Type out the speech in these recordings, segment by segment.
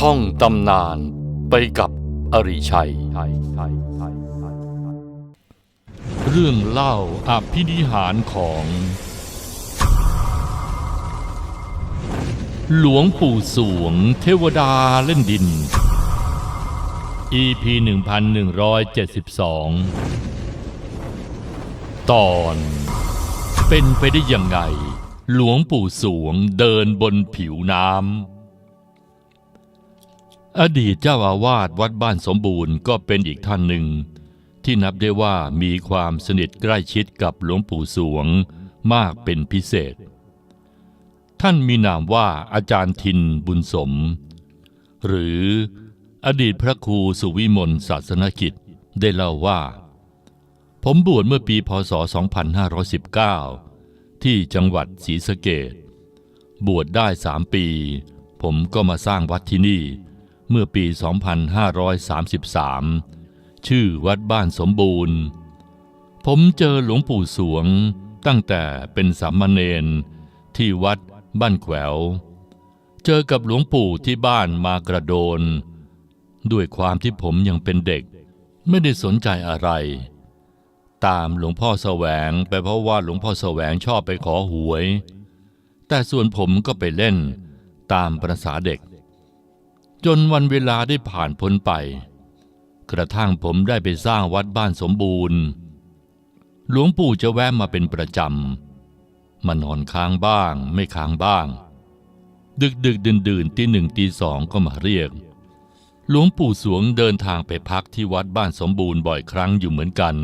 ท่องตำนานไปกับอริชัย เรื่องเล่าอภินิหารของ หลวงปู่สวงเทวดาเล่นดิน EP 1172 ตอนเป็นไปได้ยังไง หลวงปู่สวงเดินบนผิวน้ำ อดีตเจ้าอาวาสวัดบ้านสมบูรณ์ก็เป็นอีกท่านหนึ่ง ที่นับได้ว่ามีความสนิทใกล้ชิดกับหลวงปู่สวงมากเป็นพิเศษ ท่านมีนามว่าอาจารย์ทินบุญสม หรืออดีตพระครูสุวิมลศาสนกิจได้เล่าว่า ผมบวชเมื่อปีพศ 2519 ที่จังหวัดศรีสะเกดบวชได้สามปี ผมก็มาสร้างวัดที่นี่ เมื่อปี 2533 ชื่อวัดบ้านสมบูรณ์ ผมเจอหลวงปู่สวงตั้งแต่เป็นสามเณรที่วัดบ้านแขวว เจอกับหลวงปู่ที่บ้านมากระโดน ด้วยความที่ผมยังเป็นเด็ก ไม่ได้สนใจอะไร ตามหลวงพ่อแสวงไปเพราะว่าหลวงพ่อแสวงชอบไปขอหวย แต่ส่วนผมก็ไปเล่นตามประษาเด็ก จนวันเวลาได้ผ่านพ้นไป กระทั่งผมได้ไปสร้างวัดบ้านสมบูรณ์ หลวงปู่จะแวะมาเป็นประจำมานอนค้างบ้างไม่ค้างบ้าง ดึกดึกดื่นดื่นตีหนึ่งตีสองก็มาเรียก หลวงปู่สวงเดินทางไปพักที่วัดบ้านสมบูรณ์บ่อยครั้งอยู่เหมือนกัน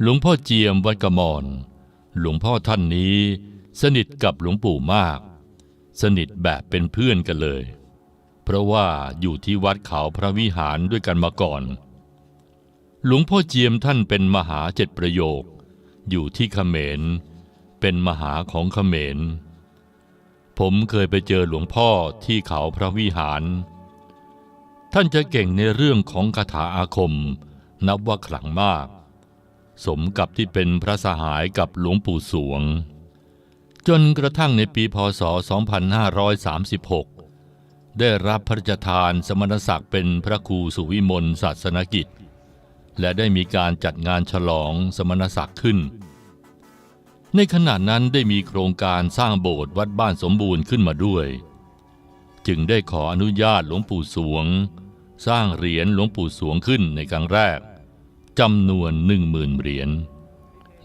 หลวงพ่อเจียมวัดกระมอน หลวงพ่อท่านนี้ สนิทกับหลวงปู่มาก สนิทแบบเป็นเพื่อนกันเลย เพราะว่าอยู่ที่วัดเขาพระวิหารด้วยกันมาก่อน หลวงพ่อเจียมท่านเป็นมหาเจ็ดประโยค อยู่ที่เขมร เป็นมหาของเขมร ผมเคยไปเจอหลวงพ่อที่เขาพระวิหาร ท่านจะเก่งในเรื่องของคาถาอาคม นับว่าขลังมาก สมกับที่เป็นพระสหายกับหลวงปู่สวง จนกระทั่งในปีพศ 2536 ได้รับพระราชทานสมณศักดิ์เป็นพระครูสุวิมลศาสนกิจ และได้มีการจัดงานฉลองสมณศักดิ์ขึ้น ในขณะนั้นได้มีโครงการสร้างโบสถ์วัดบ้านสมบูรณ์ขึ้นมาด้วย จึงได้ขออนุญาตหลวงปู่สวง สร้างเหรียญหลวงปู่สวงขึ้นในครั้งแรกจำนวนหนึ่งหมื่นเหรียญ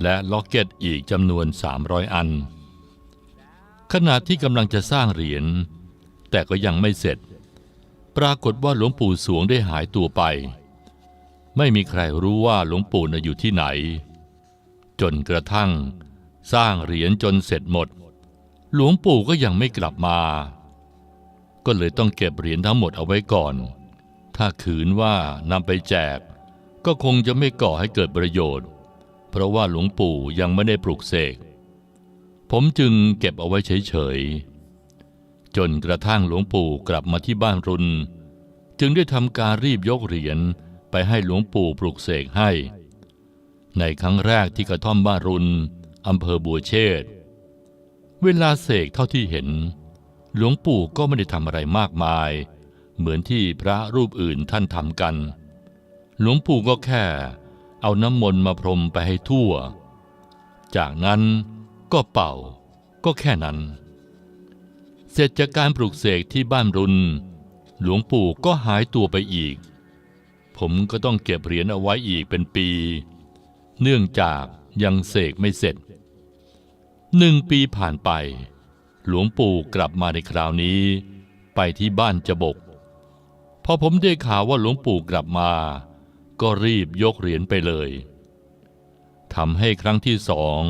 และล็อกเก็ตอีกจำนวน 300 อัน ขณะที่กำลังจะสร้างเหรียญ แต่ก็ยังไม่เสร็จ ปรากฏว่าหลวงปู่สวงได้หายตัวไป ไม่มีใครรู้ว่าหลวงปู่น่ะอยู่ที่ไหน จนกระทั่ง สร้างเหรียญจนเสร็จหมด หลวงปู่ก็ยังไม่กลับมา ก็เลยต้องเก็บเหรียญทั้งหมดเอาไว้ก่อน ถ้าขืนว่านำไปแจก ก็คงจะไม่ก่อให้เกิดประโยชน์ เพราะว่าหลวงปู่ยังไม่ได้ปลุกเสกผมจึงเก็บเอาไว้เฉยๆ จนกระทั่งหลวงปู่กลับมาที่บ้านรุน จึงได้ทำการรีบยกเหรียญไปให้หลวงปู่ปลุกเสกให้ ในครั้งแรกที่กระท่อมบ้านรุนอำเภอบัวเชษเวลาเสกเท่าที่เห็น หลวงปู่ก็ไม่ได้ทำอะไรมากมาย เหมือนที่พระรูปอื่นท่านทำกัน หลวงปู่ก็แค่ เอาน้ำมนต์มาพรมไปให้ทั่ว จากนั้นก็เป่าก็แค่นั้น เสร็จจากการปลูกเสกที่บ้านรุน หลวงปู่ก็หายตัวไปอีก ผมก็ต้องเก็บเหรียญเอาไว้อีกเป็นปี เนื่องจากยังเสกไม่เสร็จหนึ่งปีผ่านไป หลวงปู่กลับมาในคราวนี้ ไปที่บ้านจบก พอผมได้ข่าวว่าหลวงปู่กลับมา ก็รีบยกเหรียญไปเลยทำให้ครั้งที่สอง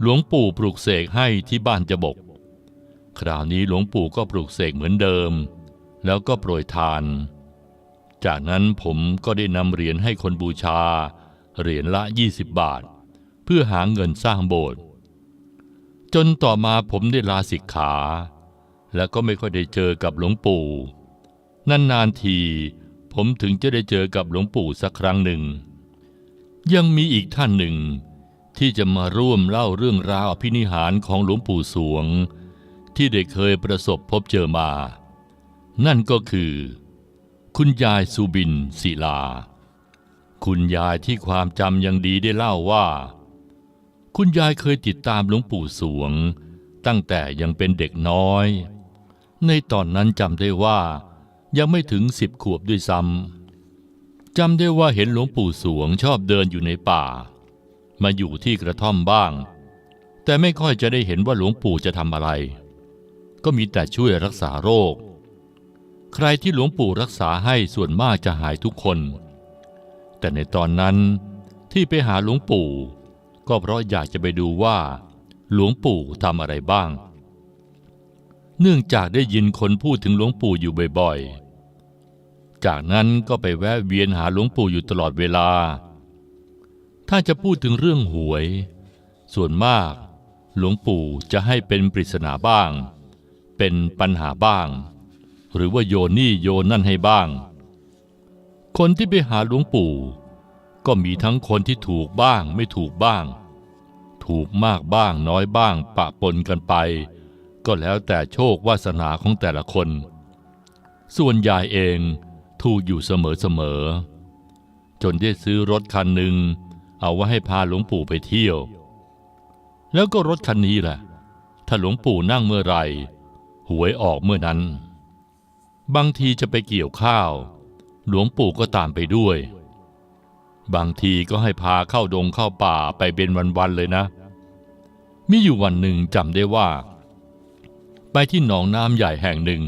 หลวงปู่ปลูกเสกให้ที่บ้านจบก คราวนี้หลวงปู่ก็ปลูกเสกเหมือนเดิม แล้วก็โปรยทาน จากนั้นผมก็ได้นำเหรียญให้คนบูชา เหรียญละ 20 บาท เพื่อหาเงินสร้างโบสถ์จนต่อมาผมได้ลาสิกขา และก็ไม่ค่อยได้เจอกับหลวงปู่นานๆทีผมถึงจะได้เจอกับหลวงปู่สักครั้งหนึ่ง ยังมีอีกท่านหนึ่งที่จะมาร่วมเล่าเรื่องราวอภินิหารของหลวงปู่สวง ที่ได้เคยประสบพบเจอมา นั่นก็คือ คุณยายสุบินศิลา คุณยายที่ความจำยังดีได้เล่าว่า คุณยายเคยติดตามหลวงปู่สวง ตั้งแต่ยังเป็นเด็กน้อย ในตอนนั้นจำได้ว่ายังไม่ถึงสิบขวบด้วยซ้ำจำได้ว่าเห็นหลวงปู่สวงชอบเดินอยู่ในป่า มาอยู่ที่กระท่อมบ้าง แต่ไม่ค่อยจะได้เห็นว่าหลวงปู่จะทำอะไร ก็มีแต่ช่วยรักษาโรค ใครที่หลวงปู่รักษาให้ส่วนมากจะหายทุกคน แต่ในตอนนั้นที่ไปหาหลวงปู่ ก็เพราะอยากจะไปดูว่า หลวงปู่ทำอะไรบ้าง เนื่องจากได้ยินคนพูดถึงหลวงปู่อยู่บ่อยๆ จากนั้นก็ไปแวะเวียนหาหลวงปู่อยู่ตลอดเวลา ถ้าจะพูดถึงเรื่องหวย ส่วนมากหลวงปู่จะให้เป็นปริศนาบ้าง เป็นปัญหาบ้าง หรือว่าโยนนี่โยนนั่นให้บ้าง คนที่ไปหาหลวงปู่ ก็มีทั้งคนที่ถูกบ้างไม่ถูกบ้าง ถูกมากบ้างน้อยบ้างปะปนกันไป ก็แล้วแต่โชควาสนาของแต่ละคน ส่วนยายเองถูกอยู่เสมอๆจนได้ซื้อรถคันหนึ่งเอาไว้ให้พาหลวงปู่ไปเที่ยว แล้วก็รถคันนี้แหละถ้าหลวงปู่นั่งเมื่อไหร หวยออกเมื่อนั้น บางทีจะไปเกี่ยวข้าว หลวงปู่ก็ตามไปด้วย บางทีก็ให้พาเข้าดงเข้าป่าไปเป็นวันๆเลยนะ มีอยู่วันหนึ่งจำได้ว่า ไปที่หนองน้ำใหญ่แห่งหนึ่ง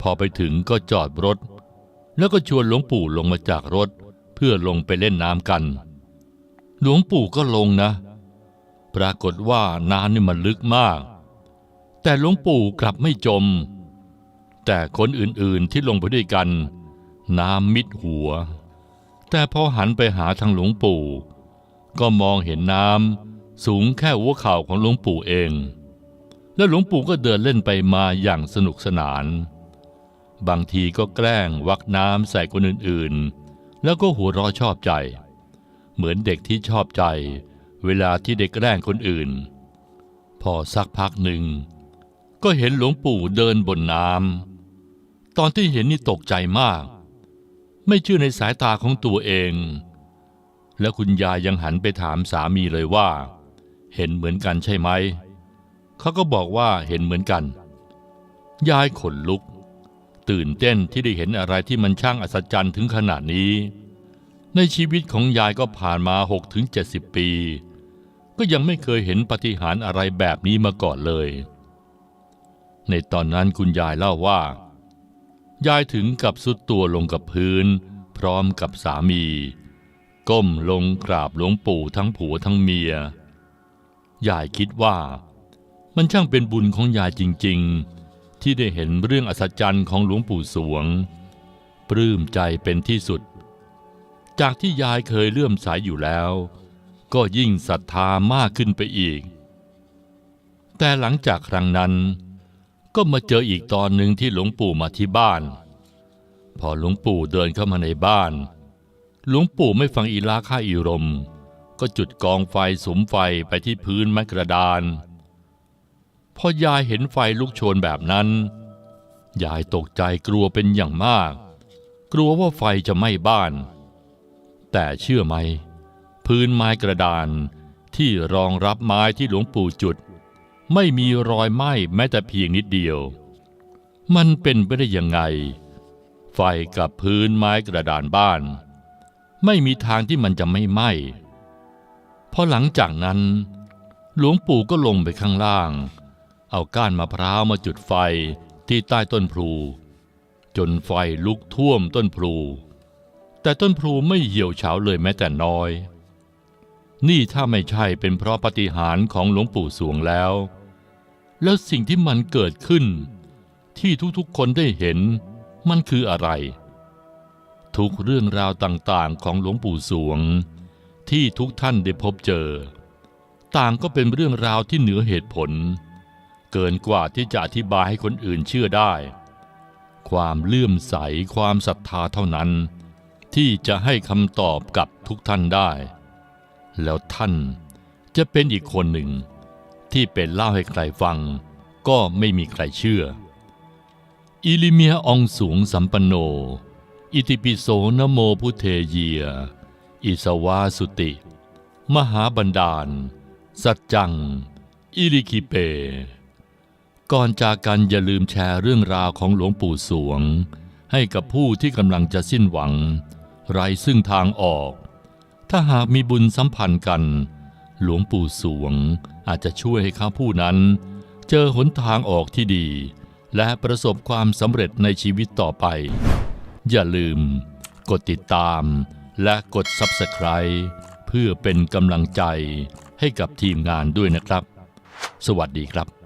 พอไปถึงก็จอดรถ แล้วก็ชวนหลวงปู่ลงมาจากรถเพื่อลงไปเล่นน้ำกัน หลวงปู่ก็ลงนะ ปรากฏว่าน้ำนี่มันลึกมาก แต่หลวงปู่กลับไม่จม แต่คนอื่นๆที่ลงไปด้วยกัน น้ำมิดหัว แต่พอหันไปหาทางหลวงปู่ ก็มองเห็นน้ำสูงแค่หัวเข่าของหลวงปู่เอง แล้วหลวงปู่ก็เดินเล่นไปมาอย่างสนุกสนาน บางทีก็แกล้งวักน้ำใส่คนอื่นๆ แล้วก็หัวเราะชอบใจ เหมือนเด็กที่ชอบใจ เวลาที่ได้แกล้งคนอื่นพอสักพักหนึ่ง ก็เห็นหลวงปู่เดินบนน้ำตอนที่เห็นนี่ตกใจมาก ไม่เชื่อในสายตาของตัวเอง แล้วคุณยายยังหันไปถามสามีเลยว่า เห็นเหมือนกันใช่ไหม เขาก็บอกว่าเห็นเหมือนกัน ยายขนลุก ตื่นเต้นที่ได้เห็นอะไรที่มันช่างอัศจรรย์ถึงขนาดนี้ ในชีวิตของยายก็ผ่านมา6ถึง70 ปี ก็ยังไม่เคยเห็นปฏิหารอะไรแบบนี้มาก่อนเลย ในตอนนั้นคุณยายเล่าว่า ยายถึงกับสุดตัวลงกับพื้น พร้อมกับสามี ก้มลงกราบหลวงปู่ทั้งผัวทั้งเมีย ยายคิดว่า มันช่างเป็นบุญของยายจริง ๆ ที่ได้เห็นเรื่องอัศจรรย์ของหลวงปู่สวง ปลื้มใจเป็นที่สุด จากที่ยายเคยเลื่อมใสอยู่แล้ว ก็ยิ่งศรัทธามากขึ้นไปอีก แต่หลังจากครั้งนั้น ก็มาเจออีกตอนหนึ่งที่หลวงปู่มาที่บ้าน พอหลวงปู่เดินเข้ามาในบ้าน หลวงปู่ไม่ฟังอีลาค่าอีรม ก็จุดกองไฟสมไฟไปที่พื้นไม้กระดาน พอยายเห็นไฟลุกโชนแบบนั้น ยายตกใจกลัวเป็นอย่างมาก กลัวว่าไฟจะไหม้บ้าน แต่เชื่อไหม พื้นไม้กระดานที่รองรับไม้ที่หลวงปู่จุด ไม่มีรอยไหม้แม้แต่เพียงนิดเดียว มันเป็นไปได้ยังไง ไฟกับพื้นไม้กระดานบ้าน ไม่มีทางที่มันจะไม่ไหม้พอหลังจากนั้น หลวงปู่ก็ลงไปข้างล่าง เอาก้านมะพร้าวมาจุดไฟที่ใต้ต้นพลู จนไฟลุกท่วมต้นพลู แต่ต้นพลูไม่เหี่ยวเฉาเลยแม้แต่น้อยนี่ถ้าไม่ใช่เป็นเพราะปฏิหารของหลวงปู่สวงแล้ว แล้วสิ่งที่มันเกิดขึ้น ที่ทุกๆคนได้เห็น มันคืออะไร ทุกเรื่องราวต่างๆของหลวงปู่สวง ที่ทุกท่านได้พบเจอ ต่างก็เป็นเรื่องราวที่เหนือเหตุผล เกินกว่าที่จะอธิบายให้คนอื่นเชื่อได้ ความเลื่อมใสความศรัทธาเท่านั้น ที่จะให้คำตอบกับทุกท่านได้ แล้วท่านจะเป็นอีกคนหนึ่ง ที่เป็นเล่าให้ใครฟัง ก็ไม่มีใครเชื่อ อิลิเมียองสูงสัมปันโน อิติปิโสนโมพุเทเยีย อิสวาสุติ มหาบันดาล สัจจัง อิริคิเป ก่อนจากกันอย่าลืมแชร์เรื่องราวของหลวงปู่สวง ให้กับผู้ที่กำลังจะสิ้นหวัง ไร้ซึ่งทางออก ถ้าหากมีบุญสัมพันธ์กัน หลวงปู่สวง อาจจะช่วยให้เขาผู้นั้น เจอหนทางออกที่ดี และประสบความสำเร็จในชีวิตต่อไป อย่าลืม กดติดตามและกด Subscribe เพื่อเป็นกำลังใจให้กับทีมงานด้วยนะครับ สวัสดีครับ